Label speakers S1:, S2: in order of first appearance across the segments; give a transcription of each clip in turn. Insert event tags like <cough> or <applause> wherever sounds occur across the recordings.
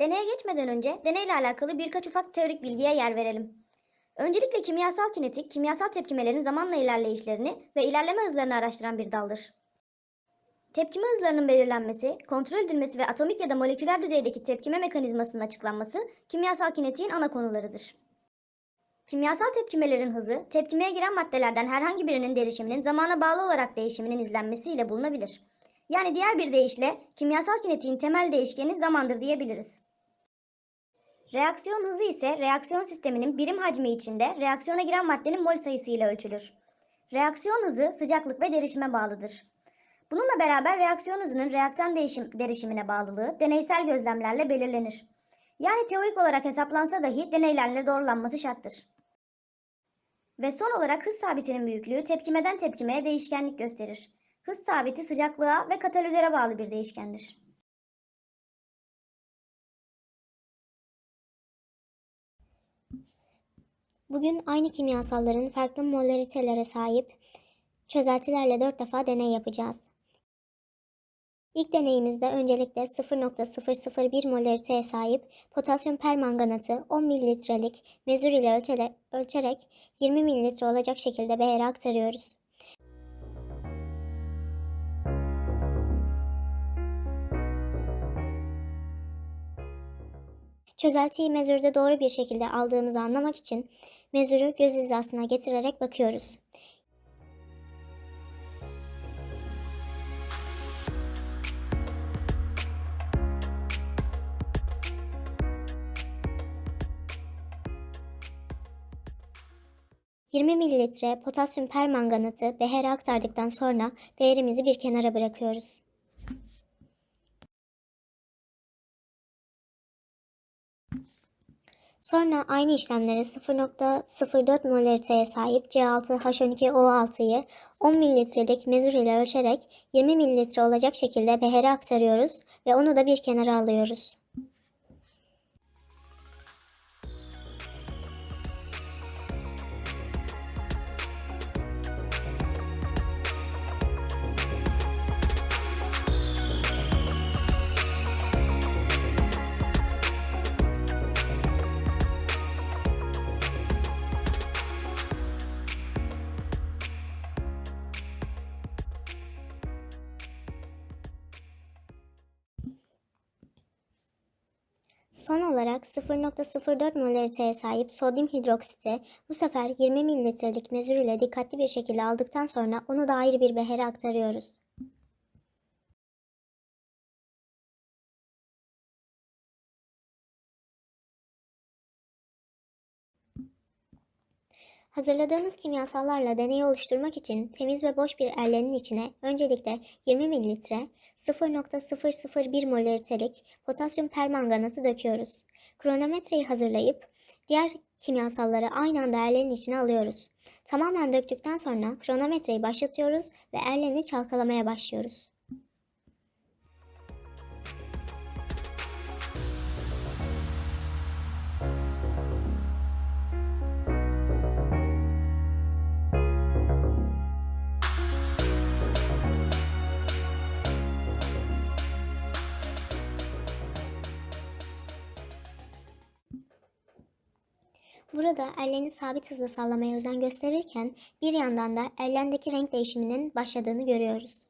S1: Deneye geçmeden önce deneyle alakalı birkaç ufak teorik bilgiye yer verelim. Öncelikle kimyasal kinetik, kimyasal tepkimelerin zamanla ilerleyişlerini ve ilerleme hızlarını araştıran bir daldır. Tepkime hızlarının belirlenmesi, kontrol edilmesi ve atomik ya da moleküler düzeydeki tepkime mekanizmasının açıklanması kimyasal kinetiğin ana konularıdır. Kimyasal tepkimelerin hızı, tepkimeye giren maddelerden herhangi birinin derişiminin zamana bağlı olarak değişiminin izlenmesiyle bulunabilir. Yani diğer bir deyişle kimyasal kinetiğin temel değişkeni zamandır diyebiliriz. Reaksiyon hızı ise reaksiyon sisteminin birim hacmi içinde reaksiyona giren maddenin mol sayısı ile ölçülür. Reaksiyon hızı sıcaklık ve derişime bağlıdır. Bununla beraber reaksiyon hızının reaktan değişim, derişimine bağlılığı deneysel gözlemlerle belirlenir. Yani teorik olarak hesaplansa dahi deneylerle doğrulanması şarttır. Ve son olarak hız sabitinin büyüklüğü tepkimeden tepkimeye değişkenlik gösterir. Hız sabiti sıcaklığa ve katalizöre bağlı bir değişkendir.
S2: Bugün aynı kimyasalların farklı molaritelere sahip çözeltilerle 4 defa deney yapacağız. İlk deneyimizde öncelikle 0.001 molariteye sahip potasyum permanganatı 10 mililitrelik mezur ile ölçele- ölçerek 20 mililitre olacak şekilde behere aktarıyoruz. Çözeltiyi mezurda doğru bir şekilde aldığımızı anlamak için mezuru göz hizasına getirerek bakıyoruz. ...20 mililitre potasyum permanganatı behere aktardıktan sonra beherimizi bir kenara bırakıyoruz. Sonra aynı işlemleri 0.04 molariteye sahip C6H12O6'yı 10 mililitrelik mezur ile ölçerek 20 mililitre olacak şekilde behere aktarıyoruz ve onu da bir kenara alıyoruz. Son olarak 0.04 molariteye sahip sodyum hidroksiti bu sefer 20 mililitrelik mezur ile dikkatli bir şekilde aldıktan sonra onu da ayrı bir behere aktarıyoruz. Hazırladığımız kimyasallarla deneyi oluşturmak için temiz ve boş bir ellenin içine öncelikle 20 mililitre 0.001 molaritelik potasyum permanganatı döküyoruz. Kronometreyi hazırlayıp diğer kimyasalları aynı anda erlenin içine alıyoruz. Tamamen döktükten sonra kronometreyi başlatıyoruz ve erleni çalkalamaya başlıyoruz. Burada elleni sabit hızla sallamaya özen gösterirken bir yandan da ellendeki renk değişiminin başladığını görüyoruz.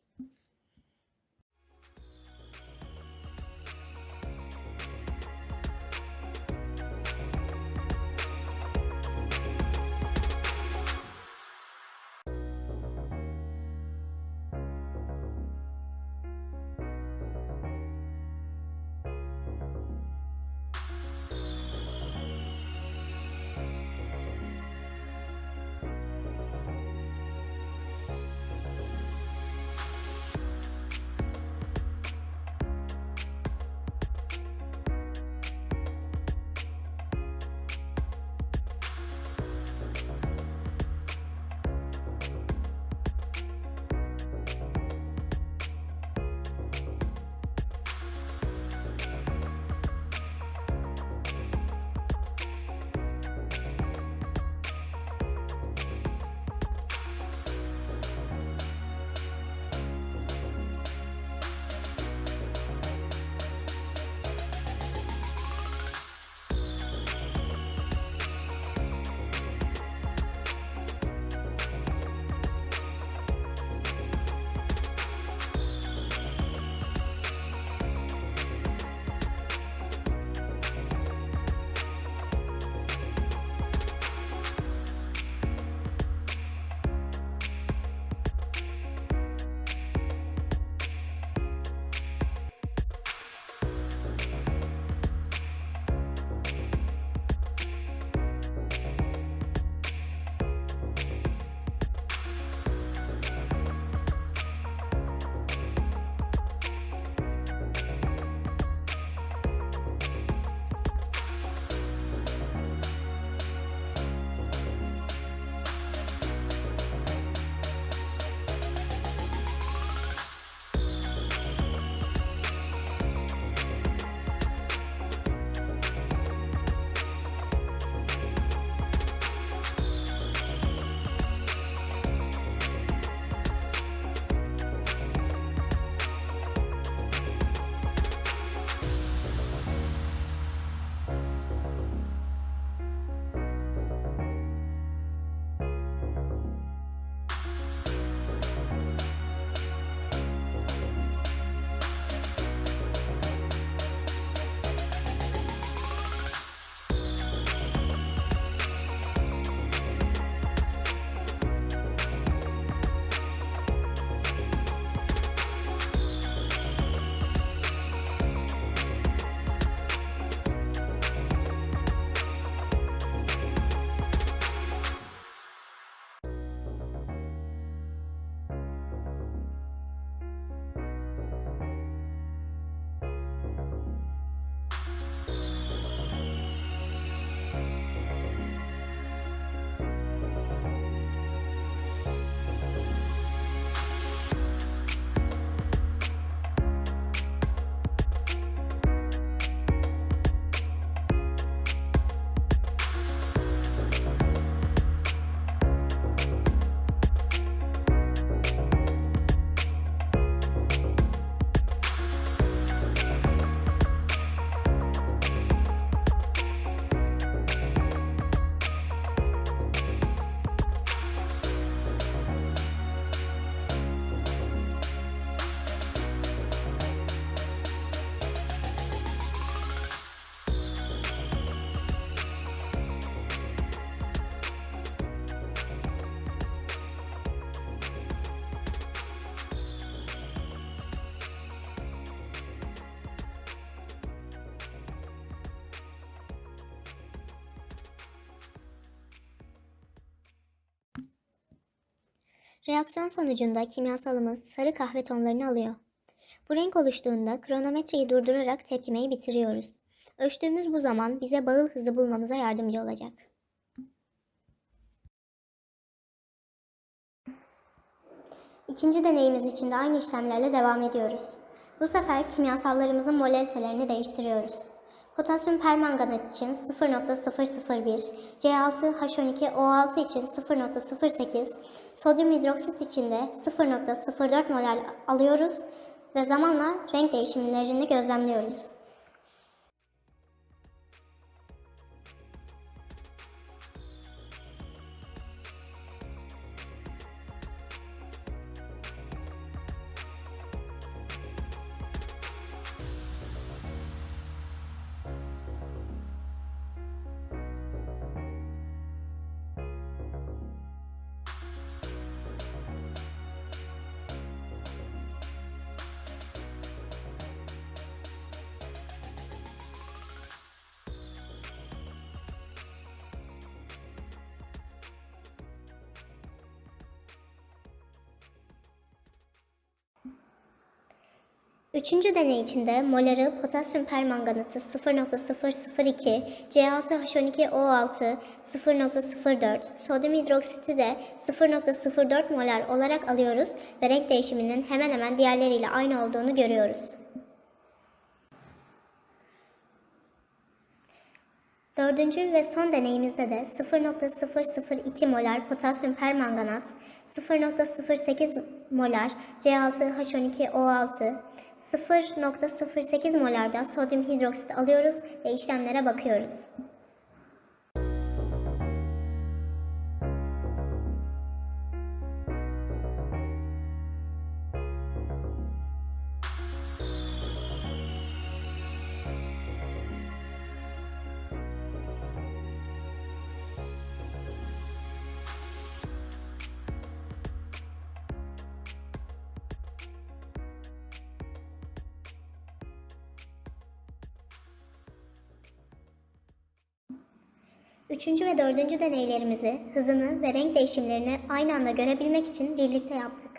S2: Reaksiyon sonucunda kimyasalımız sarı kahve tonlarını alıyor. Bu renk oluştuğunda kronometreyi durdurarak tepkimeyi bitiriyoruz. Ölçtüğümüz bu zaman bize bağıl hızı bulmamıza yardımcı olacak. İkinci deneyimiz için de aynı işlemlerle devam ediyoruz. Bu sefer kimyasallarımızın molalitelerini değiştiriyoruz. Potasyum permanganat için 0.001, C6H12O6 için 0.08, sodyum hidroksit için de 0.04 molar alıyoruz ve zamanla renk değişimlerini gözlemliyoruz. Üçüncü deney içinde moları potasyum permanganatı 0.002, C6H12O6 0.04, sodyum hidroksiti de 0.04 molar olarak alıyoruz ve renk değişiminin hemen hemen diğerleriyle aynı olduğunu görüyoruz. Dördüncü ve son deneyimizde de 0.002 molar potasyum permanganat, 0.08 molar C6H12O6, 0.08 molar da sodyum hidroksit alıyoruz ve işlemlere bakıyoruz. Üçüncü ve dördüncü deneylerimizi hızını ve renk değişimlerini aynı anda görebilmek için birlikte yaptık.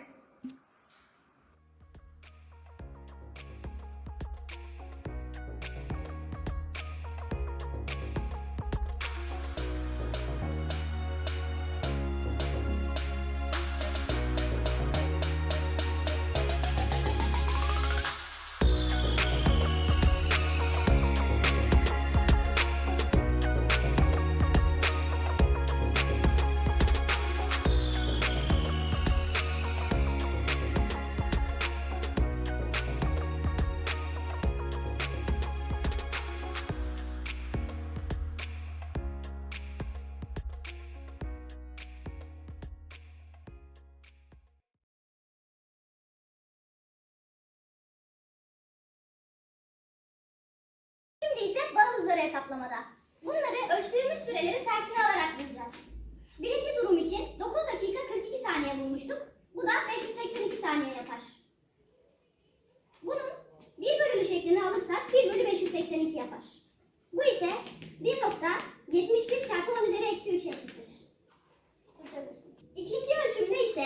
S1: Hızları hesaplamada. Bunları ölçtüğümüz süreleri tersine alarak bulacağız. Birinci durum için 9 dakika 42 saniye bulmuştuk. Bu da 582 saniye yapar. Bunun 1 bölümü şeklini alırsak 1 bölü 582 yapar. Bu ise 1.71 çarpı 10 üzeri eksi 3 eşittir. İkinci ölçümde ise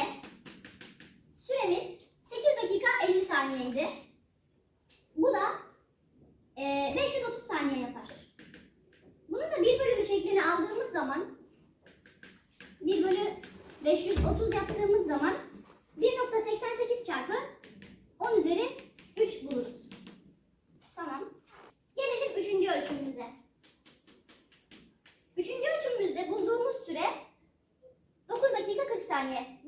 S1: süremiz 8 dakika 50 saniyeydi. Saniye.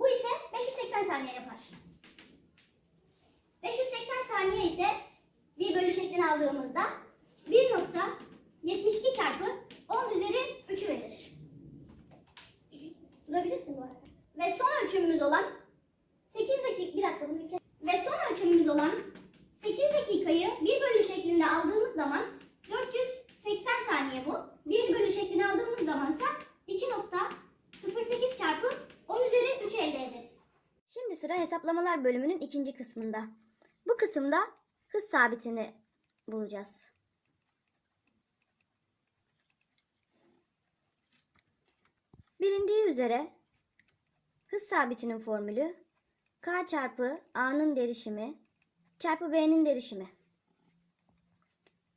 S1: Hesaplamalar bölümünün ikinci kısmında. Bu kısımda hız sabitini bulacağız. Bilindiği üzere hız sabitinin formülü K çarpı A'nın derişimi çarpı B'nin derişimi.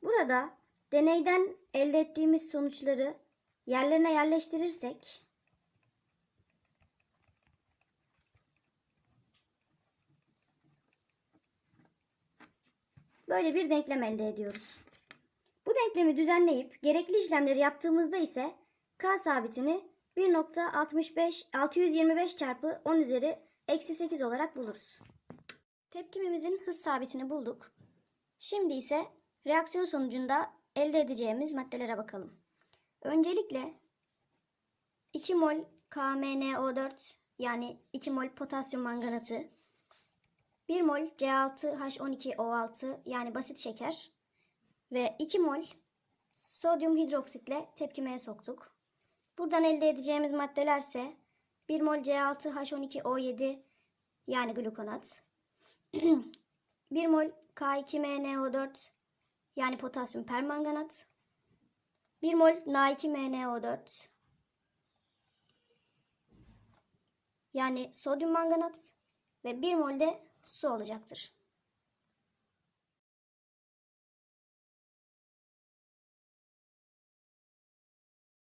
S1: Burada deneyden elde ettiğimiz sonuçları yerlerine yerleştirirsek böyle bir denklem elde ediyoruz. Bu denklemi düzenleyip gerekli işlemleri yaptığımızda ise K sabitini 1.65 625 çarpı 10 üzeri eksi 8 olarak buluruz. Tepkimimizin hız sabitini bulduk. Şimdi ise reaksiyon sonucunda elde edeceğimiz maddelere bakalım. Öncelikle 2 mol KMnO4 yani 2 mol potasyum manganatı, 1 mol C6H12O6 yani basit şeker. Ve 2 mol sodyum hidroksitle tepkimeye soktuk. Buradan elde edeceğimiz maddelerse 1 mol C6H12O7 yani glukonat, <clears throat> 1 mol K2MnO4 yani potasyum permanganat, 1 mol Na2MnO4 yani sodyum manganat. Ve 1 mol de su olacaktır.